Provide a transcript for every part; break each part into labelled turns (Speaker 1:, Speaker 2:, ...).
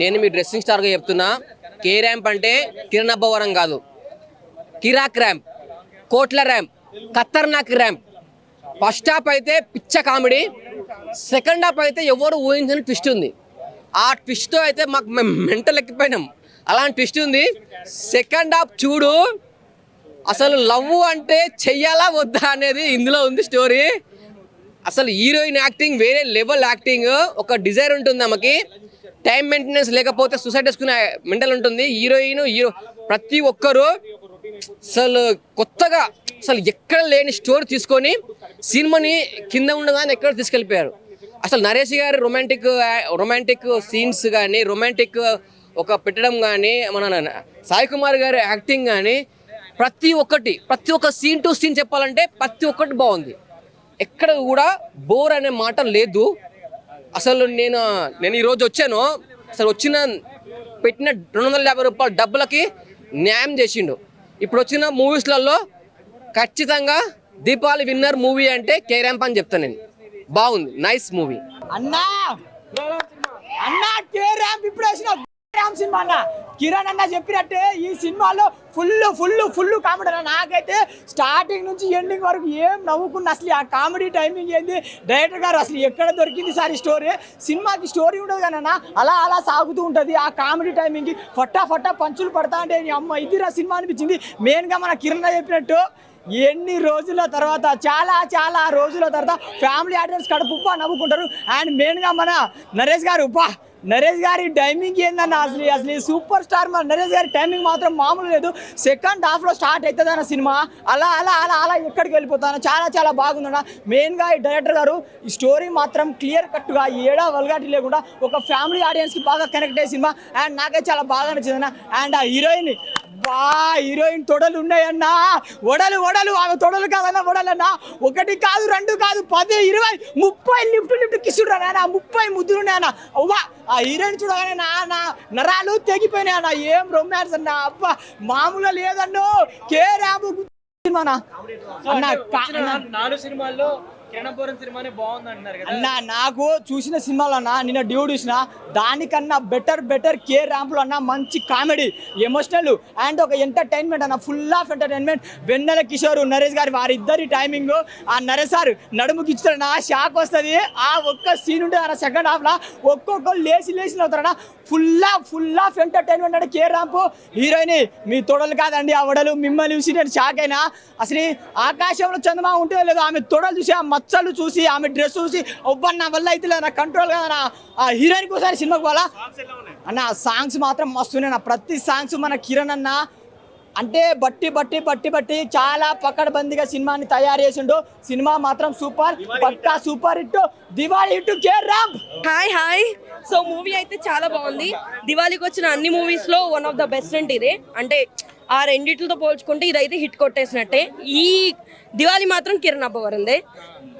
Speaker 1: నేను మీ డ్రెస్సింగ్ స్టార్గా చెప్తున్నా. కే ర్యాంప్ అంటే కిరణబ్బవరం కాదు. కిరాక్ ర్యాంప్ కోట్ల ర్యాంప్ ఖతర్నాక్ ర్యాంప్ ఫస్ట్ హాఫ్ అయితే పిచ్చ కామెడీ. సెకండ్ హాఫ్ అయితే ఎవరు ఊహించని ట్విస్ట్ ఉంది. ఆ ట్విస్ట్తో అయితే మాకు మేము మెంటల్ ఎక్కిపోయినాం. అలాంటి ట్విస్ట్ ఉంది. సెకండ్ హాఫ్ చూడు. అసలు లవ్ అంటే చెయ్యాలా వద్దా అనేది ఇందులో ఉంది స్టోరీ అసలు హీరోయిన్ యాక్టింగ్ వేరే లెవెల్ యాక్టింగ్ ఒక డిజైర్ ఉంటుంది ఆమెకి. టైం మెయింటెనెన్స్ లేకపోతే సూసైడ్ చేసుకునే మెంటల్ ఉంటుంది. హీరోయిన్ హీరో ప్రతి ఒక్కరు అసలు కొత్తగా అసలు ఎక్కడ లేని స్టోరీ తీసుకొని సినిమాని కింద ఉండగానే ఎక్కడ తీసుకెళ్ళిపోయారు. అసలు నరేష్ గారి రొమాంటిక్ రొమాంటిక్ సీన్స్ కానీ రొమాంటిక్ ఒక పెట్టడం కానీ మన సాయి కుమార్ గారి యాక్టింగ్ కానీ ప్రతి ఒక్కటి ప్రతి ఒక్క సీన్ టు సీన్ చెప్పాలంటే ప్రతి ఒక్కటి బాగుంది. ఎక్కడ కూడా బోర్ అనే మాట లేదు. అసలు నేను నేను ఈరోజు వచ్చాను. అసలు వచ్చిన పెట్టిన రెండు వందల యాభై రూపాయల డబ్బులకి న్యాయం చేసిండు. ఇప్పుడు వచ్చిన మూవీస్లలో ఖచ్చితంగా దీపావళి విన్నర్ మూవీ అంటే కే అని చెప్తాను నేను. బాగుంది నైస్ మూవీ
Speaker 2: అన్నా! అన్నా కేరాంప్ ఇప్పుడు వచ్చిన సినిమా అన్నా. కిరణ్ అన్న చెప్పినట్టే ఈ సినిమాలో ఫుల్ ఫుల్ ఫుల్ కామెడీ అన్న. నాకైతే స్టార్టింగ్ నుంచి ఎండింగ్ వరకు ఏం నవ్వుకున్న అసలు ఆ కామెడీ టైమింగ్ ఏంది? డైరెక్టర్ గారు అసలు ఎక్కడ దొరికింది సార్ ఈ స్టోరీ సినిమాకి స్టోరీ ఉండదు కానీ అలా అలా సాగుతూ ఉంటుంది. ఆ కామెడీ టైమింగ్కి ఫట్టా ఫట్టా పంచులు పడతా అంటే నీ అమ్మ ఇదిరా సినిమా అనిపించింది. మెయిన్గా మన కిరణ్ చెప్పినట్టు ఎన్ని రోజుల తర్వాత చాలా చాలా రోజుల తర్వాత ఫ్యామిలీ ఆడియన్స్ కడుపు నవ్వుకుంటారు. అండ్ మెయిన్గా మన నరేష్ గారు ఉప్పా నరేష్ గారి టైమింగ్ ఏందన్న అసలు అసలు సూపర్ స్టార్ మన నరేష్ గారి టైమింగ్ మాత్రం మామూలు లేదు. సెకండ్ హాఫ్లో స్టార్ట్ అవుతుంది అన్న సినిమా. అలా అలా అలా అలా ఎక్కడికి వెళ్ళిపోతాను? చాలా చాలా బాగుందన్న మెయిన్గా ఈ డైరెక్టర్ గారు ఈ స్టోరీ మాత్రం క్లియర్ కట్గా ఏడా వల్గాటి లేకుండా ఒక ఫ్యామిలీ ఆడియన్స్కి బాగా కనెక్ట్ అయ్యే సినిమా. అండ్ నాకే చాలా బాగా నచ్చిందన్న అండ్ ఆ హీరోయిన్ బా హీరోయిన్ తొడలు ఉన్నాయన్నా. వడలు వడలు ఆమె తొడలు కాదన్నా వడలన్నా ఒకటి కాదు రెండు కాదు పది ఇరవై ముప్పై లిఫ్ట్ లిఫ్ట్ కిసుడు నాయన. ముప్పై ముద్దులు ఉన్నాయన్న. అవ్వా ఆ హీరోయిన్ చూడగానే నా నా నరాలు తెగిపోయినాయి అన్న. ఏం రొమాన్స్ అన్న? అబ్బా మామూలుగా లేదన్నో. కే రాము సినిమానా అన్న.
Speaker 3: నాలుగు సినిమాల్లో కిరణపురం సినిమానే బాగుంది అంటున్నారు కదా.
Speaker 2: అన్న నాకు చూసిన సినిమాలో అన్న నిన్న డ్యూ చూసిన దానికన్నా బెటర్ బెటర్ కే ర్యాంపులు అన్న మంచి కామెడీ ఎమోషనల్ అండ్ ఒక ఎంటర్టైన్మెంట్ అన్న full of entertainment Vennela Kishore Naresh గారి వారిద్దరి టైమింగ్ ఆ నరేష్ సార్ నడుముకి ఇచ్చాడన్న షాక్ వస్తుంది. ఆ ఒక్క సీన్ ఉంటే అన్న సెకండ్ హాఫ్ లా ఒక్కొక్కరు లేచి లేచి అవుతారన్న full of full of entertainment అంటే కే ర్యాంపు హీరోయిన్ మీ తొడలు కాదండి ఆ వడలు మిమ్మల్ని చూసి నేను షాక్ అయినా. అసలు ఆకాశంలో చందమా ఉంటుందో లేదో ఆమె తొడలు చూసి ఆ మచ్చలు చూసి ఆమె డ్రెస్ చూసి ఒబ్బన్న వల్ల అయితే లేదు నా కంట్రోల్ కదా ఆ హీరోయిన్ ఒకసారి సినిమాకి పోవాలా? అన్న సాంగ్స్ మాత్రం మస్తున్నాయి నా ప్రతి సాంగ్స్ మన కిరణ్ అన్న అంటే బట్టి బట్టి బట్టి బట్టి చాలా పకడ్బందీగా సినిమాని తయారు చేసిండు. సినిమా మాత్రం సూపర్ పక్కా super hit. Diwali hit K ramp!
Speaker 4: Hi hi. So movie అయితే చాలా బాగుంది. దివాళీకి వచ్చిన అన్ని మూవీస్లో వన్ ఆఫ్ ద బెస్ట్ అంటే ఇదే అంటే ఆ రెండిట్లతో పోల్చుకుంటే ఇదైతే హిట్ కొట్టేసినట్టే. ఈ దివాళీ మాత్రం కిరణ్ అబ్బవరందే.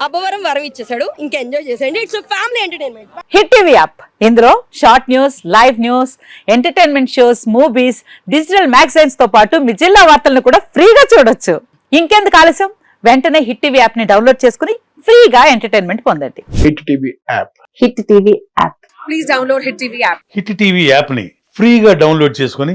Speaker 4: అబ్బవరం వరం ఇచ్చేసాడు ఇంకా ఎంజాయ్ చేసేయండి. It's family entertainment
Speaker 5: hit TV app ఇందులో short news live news entertainment shows movies digital మ్యాగజైన్స్తో పాటు మీ జిల్లా వార్తలను కూడా ఫ్రీగా చూడొచ్చు. ఇంకెందుకు ఆలస్యం? వెంటనే హిట్ టీవీ యాప్ని డౌన్లోడ్ చేసుకుని ఫ్రీగా ఎంటర్టైన్మెంట్ పొందండి.
Speaker 6: Hit TV app
Speaker 5: hit TV app
Speaker 4: please download hit TV app
Speaker 7: hit TV యాప్ని ఫ్రీగా డౌన్లోడ్ చేసుకొని